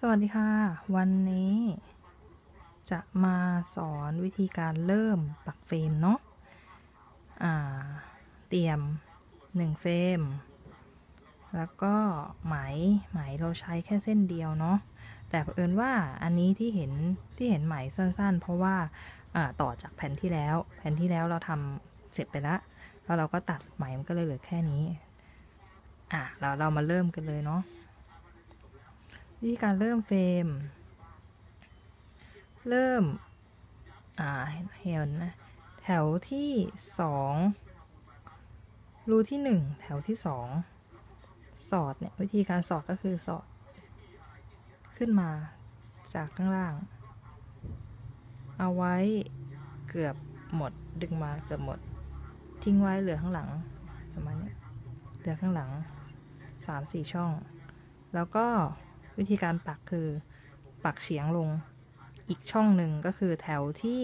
สวัสดีค่ะ วันนี้จะมาสอนวิธีการเริ่มปักเฟรมเนาะเตรียม 1 เฟรม แล้วก็ไหมไหมเราใช้แค่เส้นเดียวเนาะแต่เผอิญว่าอันนี้ที่เห็นที่เห็นไหมสั้นๆ เพราะว่าต่อจากแผ่นที่แล้ว แผ่นที่แล้วเราทำเสร็จไปแล้วแล้วเราก็ตัดไหมมันก็เลยเหลือแค่นี้อะเราเรามาเริ่มกันเลยเนาะ วิธีการเริ่มเฟรม เริ่ม อ่า เห็นนะ แถวที่สองรูที่หนึ่งแถวที่สองสอดเนี่ย วิธีการสอดก็คือสอด ขึ้นมาจากข้างล่าง เอาไว้เกือบหมดดึงมาเกือบหมด ทิ้งไว้เหลือข้างหลังประมาณนี้เหลือข้างหลังสามสี่ช่อง แล้วก็ วิธีการปักคือปักเฉียงลงอีกช่องหนึ่งก็คือแถวที่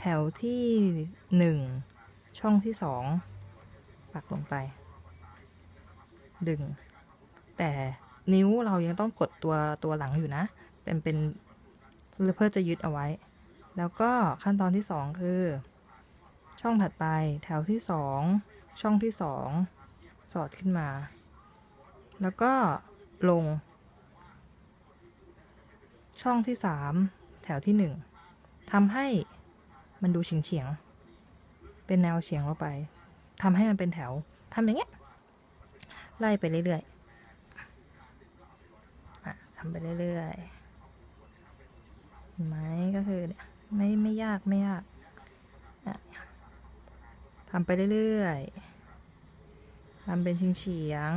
แถวที่หนึ่งช่องที่สองปักลงไป ดึง แต่นิ้วเรายังต้องกดตัวตัวหลังอยู่นะ เป็นเป็นเพื่อจะยึดเอาไว้ แล้วก็ขั้นตอนที่สองคือ ช่องถัดไปแถวที่สองช่องที่สองสอดขึ้นมา แล้วก็ ลง ช่องที่สามแถวที่หนึ่งทำให้มันดูเฉียงเฉียง เป็นแนวเฉียงลงไปทำให้มันเป็นแถวทำอย่างเงี้ย ไล่ไปเรื่อยๆทำไปเรื่อยๆเห็นไหมก็คือไม่ไม่ยากไม่ยากทำไปเรื่อยๆทำเป็นเฉียง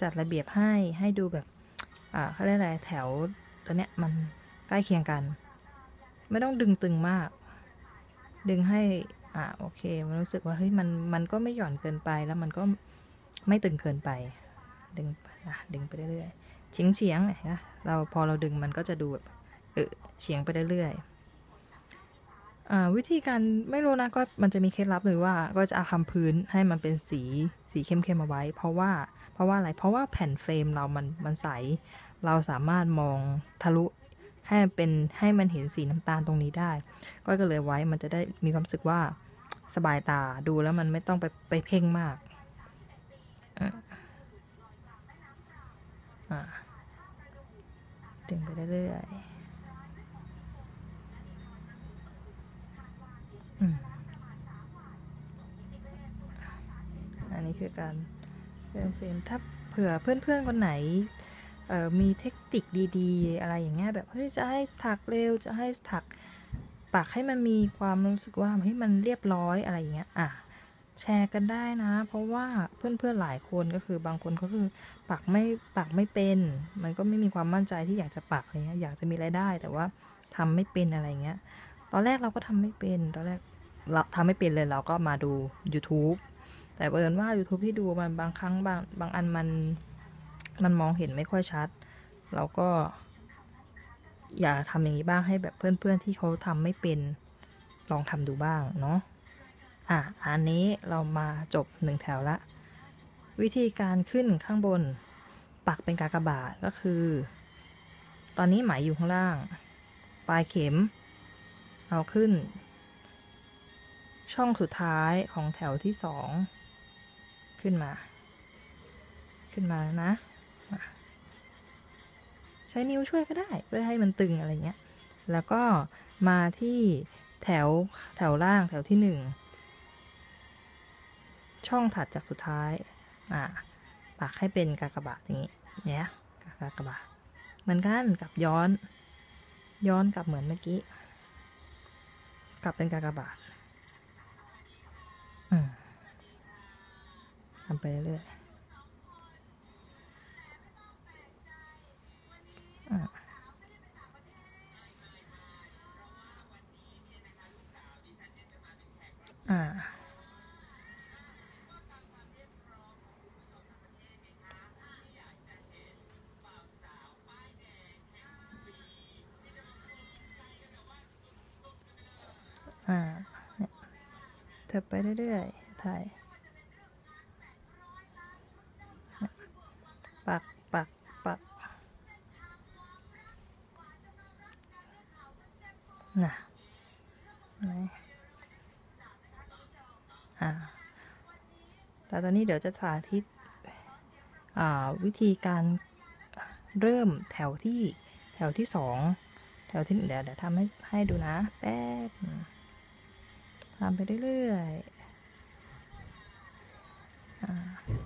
จัดระเบียบให้ให้ดูแบบอ่าเขาเรียกอะไรแถวตัวเนี้ยมันใกล้เคียงกัน ไม่ต้องดึงตึงมาก ดึงให้อ่าโอเค มันรู้สึกว่าเฮ้ยมันมันก็ไม่หย่อนเกินไปแล้วมันก็ไม่ตึงเกินไป ดึงอะดึงไปเรื่อยๆเฉียงเฉียงนะเราพอเราดึงมันก็จะดูแบบเออเฉียงไปเรื่อยๆ วิธีการไม่รู้นะก็มันจะมีเคล็ดลับเลยว่า ก็จะเอาทำพื้นให้มันเป็นสีสีเข้มๆมาไว้ เพราะว่าเพราะว่าอะไรเพราะว่าแผ่นเฟรมเรามันมันใส เราสามารถมองทะลุให้มันเป็นให้มันเห็นสีน้ำตาลตรงนี้ได้ ก็ก็เลยไว้มันจะได้มีความรู้สึกว่าสบายตาดูแล้วมันไม่ต้องไปไปเพ่งมากดึงไปเรื่อยๆ คือการเติมเฟรมถ้าเผื่อเพื่อนๆคนไหนมีเทคนิคดีๆ อะไรอย่างเงี้ยแบบเฮ้ยจะให้ถักเร็วจะให้ถักปักให้มันมีความรู้สึกว่าให้มันเรียบร้อยอะไรอย่างเงี้ยอะแชร์กันได้นะ เพราะว่าเพื่อนๆหลายคนก็คือบางคนก็คือปักไม่ปักไม่เป็น มันก็ไม่มีความมั่นใจที่อยากจะปักอะไรเงี้ยอยากจะมีรายได้ แต่ว่าทำไม่เป็นอะไรเงี้ย ตอนแรกเราก็ทำไม่เป็น ตอนแรกเราทำไม่เป็นเลยเราก็มาดู YouTube แต่เอิญว่า YouTube ที่ดูมันบางครั้งบางบางอันมันมันมองเห็นไม่ค่อยชัด เราก็ อย่าทำอย่างนี้บ้างให้แบบเพื่อนๆที่เขาทำไม่เป็นลองทำดูบ้างเนาะอะอันนี้เรามาจบหนึ่งแถวละ วิธีการขึ้นข้างบน ปักเป็นกากบาทก็คือ ตอนนี้หมายอยู่ข้างล่าง ปลายเข็ม เอาขึ้น ช่องสุดท้ายของแถวที่สอง ขึ้นมา ขึ้นมานะ ใช้นิ้วช่วยก็ได้ เพื่อให้มันตึงอะไรเงี้ย แล้วก็มาที่แถวแถวล่างแถวที่หนึ่งช่องถัดจากสุดท้ายอ่าปักให้เป็นกากบาทอย่างนี้เนี่ยกากบาทเหมือนกันกับย้อน ย้อนกลับเหมือนเมื่อกี้ กลับเป็นกากบาท ทำไปเรื่อยอ่า อ่า เนี่ยเธอไปเรื่อยๆถ่าย ปักปักปักน่ะนอ่าแต่ตอนนี้เดี๋ยวจะสาธิตวิธีการเริ่มแถวที่แถวที่สองแถวที่เดี๋ยวเดี๋ยวทำให้ให้ดูนะ แป๊บทำไปเรื่อยๆ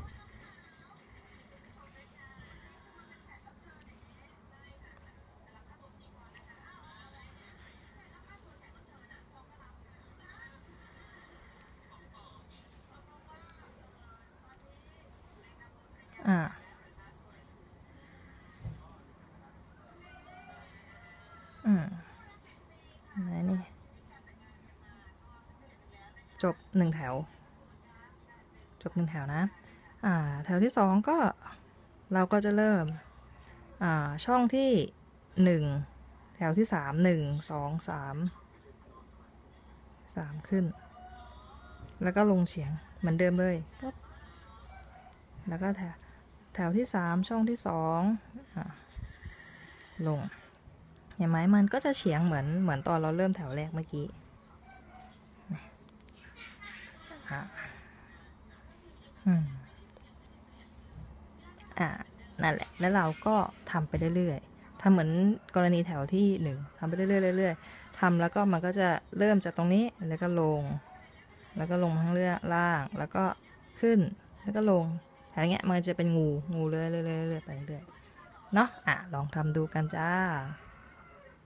จบหนึ่งแถว จบหนึ่งแถวนะอ่าแถวที่สองก็เราก็จะเริ่มอ่าช่องที่หนึ่งแถวที่สามหนึ่งสองสามสามขึ้น แล้วก็ลงเฉียงเหมือนเดิมเลยปุ๊บแล้วก็แถวแถวที่สามช่องที่สองลงเห็นไหมมันก็จะเฉียงเหมือนเหมือนตอนเราเริ่มแถวแรกเมื่อกี้ อะอืมอ่านั่นแหละ แล้วเราก็ทำไปเรื่อยๆทำเหมือนกรณีแถวที่หนึ่งทำไปเรื่อยๆเรื่อยๆทำแล้วก็มันก็จะเริ่มจากตรงนี้แล้วก็ลง แล้วก็ลงมาข้างเรื่อยล่าง แล้วก็ขึ้น แล้วก็ลงแถวเนี้ยมันจะเป็นงูงูเรื่อยๆเรื่อยๆเรื่อยไปเรื่อยๆเนาะอะลองทำดูกันจ้า